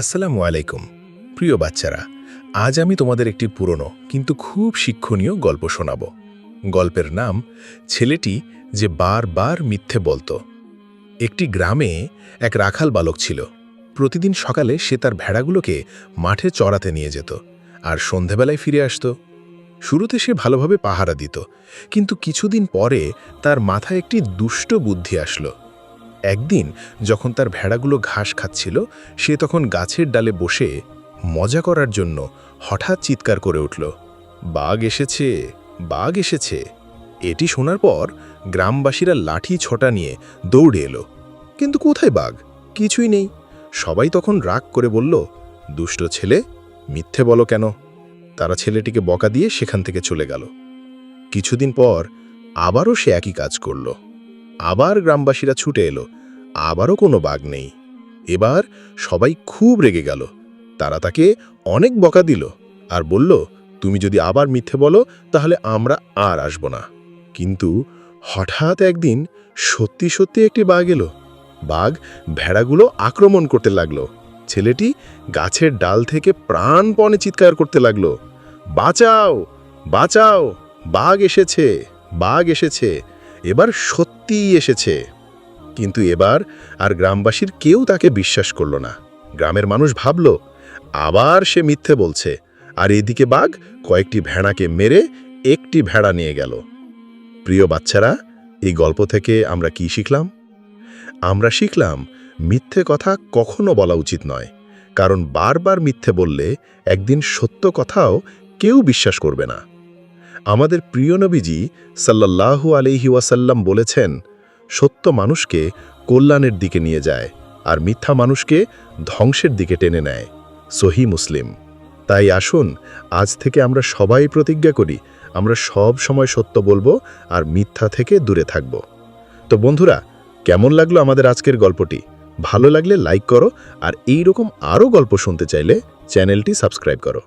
আসসালামু আলাইকুম। প্রিয় বাচ্চারা, আজ আমি তোমাদের একটি পুরনো কিন্তু খুব শিক্ষণীয় গল্প শোনাব। গল্পের নাম, ছেলেটি যে বারবার মিথ্যে বলতো। একটি গ্রামে এক রাখাল বালক ছিল। প্রতিদিন সকালে সে তার ভেড়াগুলোকে মাঠে চড়াতে নিয়ে যেত আর সন্ধেবেলায় ফিরে আসত। শুরুতে সে ভালোভাবে পাহারা দিত, কিন্তু কিছুদিন পরে তার মাথায় একটি দুষ্ট বুদ্ধি আসলো। একদিন যখন তার ভেড়াগুলো ঘাস খাচ্ছিল, সে তখন গাছের ডালে বসে মজা করার জন্য হঠাৎ চিৎকার করে উঠল, বাঘ এসেছে বাঘ এসেছে। এটি শোনার পর গ্রামবাসীরা লাঠি ছোটা নিয়ে দৌড়ে এলো। কিন্তু কোথায় বাঘ? কিছুই নেই। সবাই তখন রাগ করে বলল, দুষ্ট ছেলে, মিথ্যে বলো কেন? তারা ছেলেটিকে বকা দিয়ে সেখান থেকে চলে গেল। কিছুদিন পর আবারও সে একই কাজ করল। আবার গ্রামবাসীরা ছুটে এলো। আবারও কোনো বাঘ নেই। এবার সবাই খুব রেগে গেল। তারা তাকে অনেক বকা দিল আর বলল, তুমি যদি আবার মিথ্যে বলো, তাহলে আমরা আর আসব না। কিন্তু হঠাৎ একদিন সত্যি সত্যি একটি বাঘ এলো। বাঘ ভেড়াগুলো আক্রমণ করতে লাগল। ছেলেটি গাছের ডাল থেকে প্রাণপণে চিৎকার করতে লাগল। বাঁচাও! বাঁচাও! বাঘ এসেছে! বাঘ এসেছে! এবার সত্যিই এসেছে। কিন্তু এবার আর গ্রামবাসীর কেউ তাকে বিশ্বাস করল না। গ্রামের মানুষ ভাবল, আবার সে মিথ্যে বলছে। আর এদিকে বাঘ কয়েকটি ভেড়াকে মেরে একটি ভেড়া নিয়ে গেল। প্রিয় বাচ্চারা, এই গল্প থেকে আমরা কি শিখলাম? আমরা শিখলাম, মিথ্যে কথা কখনো বলা উচিত নয়। কারণ বারবার মিথ্যে বললে একদিন সত্য কথাও কেউ বিশ্বাস করবে না। আমাদের প্রিয় নবীজি সাল্লাল্লাহু আলাইহি ওয়াসাল্লাম বলেছেন, সত্য মানুষকে কল্যাণের দিকে নিয়ে যায় আর মিথ্যা মানুষকে ধ্বংসের দিকে টেনে নেয়। সহি মুসলিম। তাই আসুন, আজ থেকে আমরা সবাই প্রতিজ্ঞা করি, আমরা সব সময় সত্য বলব আর মিথ্যা থেকে দূরে থাকব। তো বন্ধুরা, কেমন লাগল আমাদের আজকের গল্পটি? ভালো লাগলে লাইক করো আর এই রকম আরও গল্প শুনতে চাইলে চ্যানেলটি সাবস্ক্রাইব করো।